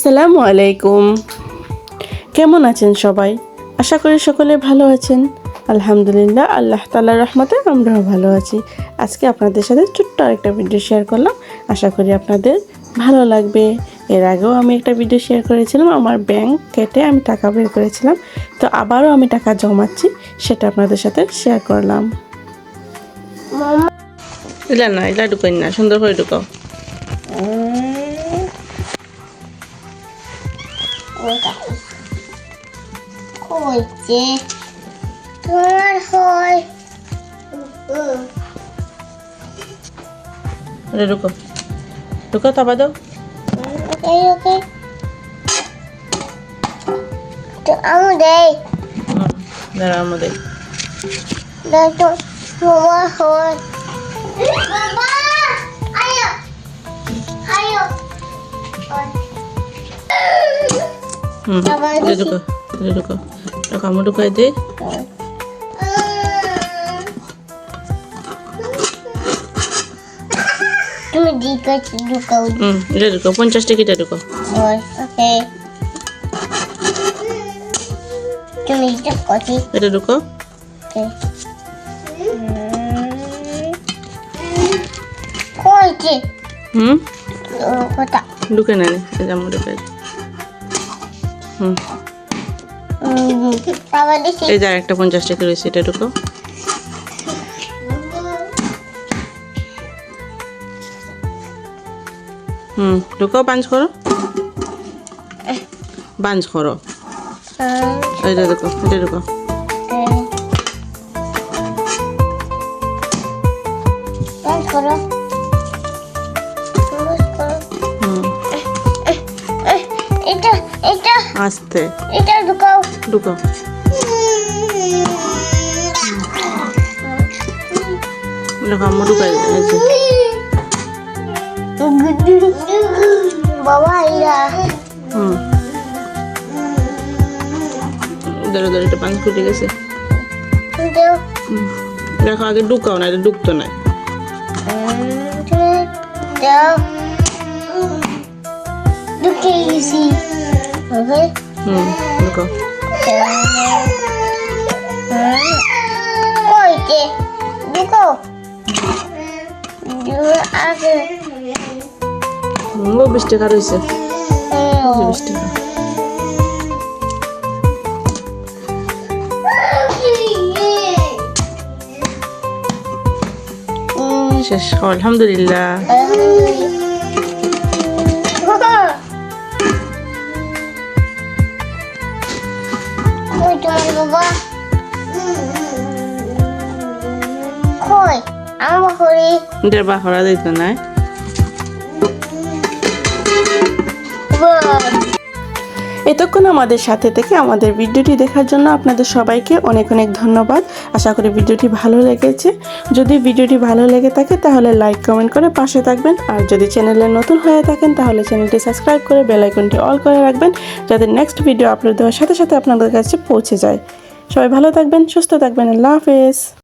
আসসালামু আলাইকুম। কেমন আছেন সবাই? আশা করি সকলে ভালো আছেন। আলহামদুলিল্লাহ আল্লাহ তালার রহমতে আমরাও ভালো আছি। আজকে আপনাদের সাথে ছোট্ট একটা ভিডিও শেয়ার করলাম। আশা করি আপনাদের ভালো লাগবে। এর আগেও আমি একটা ভিডিও শেয়ার করেছিলাম। আমার ব্যাংক কেটে আমি টাকা বের করেছিলাম। তো আবারও আমি টাকা জমাচ্ছি সেটা আপনাদের সাথে শেয়ার করলাম। ইলা না ইলা ঢুকাই না সুন্দর করে ঢুকাও। হয়েছে তোমার হয় এটা ঢুকো ঢুকো তাবা দাও ওকে ওকে তো আমি দেই হুম, দাঁড়াও আমাদের দেখো তোমার হয় হুম আবার এটা দেখি। ঢুকো এটা ঢুকো ঢুকো আমি ঢুকাই দিই তুমি দিকে ঢুকাও হুম এটা ঢুকো পঞ্চাশ টিকিটে ঢুকো ওকে তুমি এটা কটি এটা ঢুকো ওকে কইছে হুম কথা ঢুকে না নে এই যে আমি ঢুকাই দিই। হুম। এই যে একটা পঞ্চাশ টাকা রয়েছে, এটা ঢুকো হুম ঢুকো পাঞ্চ করো। বাঞ্চ করো। এটা ঢুকো এটা ঢুকো করো। এটা আস্তে। এটা ঢুকাও। ঢুকো ঢুকো আমি ঢুকাই বাবা ইরা হুম। ধরো ধরো এটা পাঞ্চ ফুটে গেছে। দেখো আগে ঢুকাও না এটা ঢুকতো না। ঢুকে গেছি বিশ টাকা রয়েছে বিশ টাকা শেষ আলহামদুলিল্লাহ কই তোমার বাবা কই আমার হরি এটার বাহরা দিত না এতক্ষণ আমাদের সাথে থেকে আমাদের ভিডিওটি দেখার জন্য আপনাদের সবাইকে অনেক অনেক ধন্যবাদ। আশা করি ভিডিওটি ভালো লেগেছে। যদি ভিডিওটি ভালো লেগে থাকে তাহলে লাইক কমেন্ট করে পাশে থাকবেন। আর যদি চ্যানেলে নতুন হয়ে থাকেন তাহলে চ্যানেলটি সাবস্ক্রাইব করে বেল আইকনটি অল করে রাখবেন যাতে নেক্সট ভিডিও আপলোড দেওয়ার সাথে সাথে আপনাদের কাছে পৌঁছে যায়। সবাই ভালো থাকবেন, সুস্থ থাকবেন, আল্লাহ হাফেজ।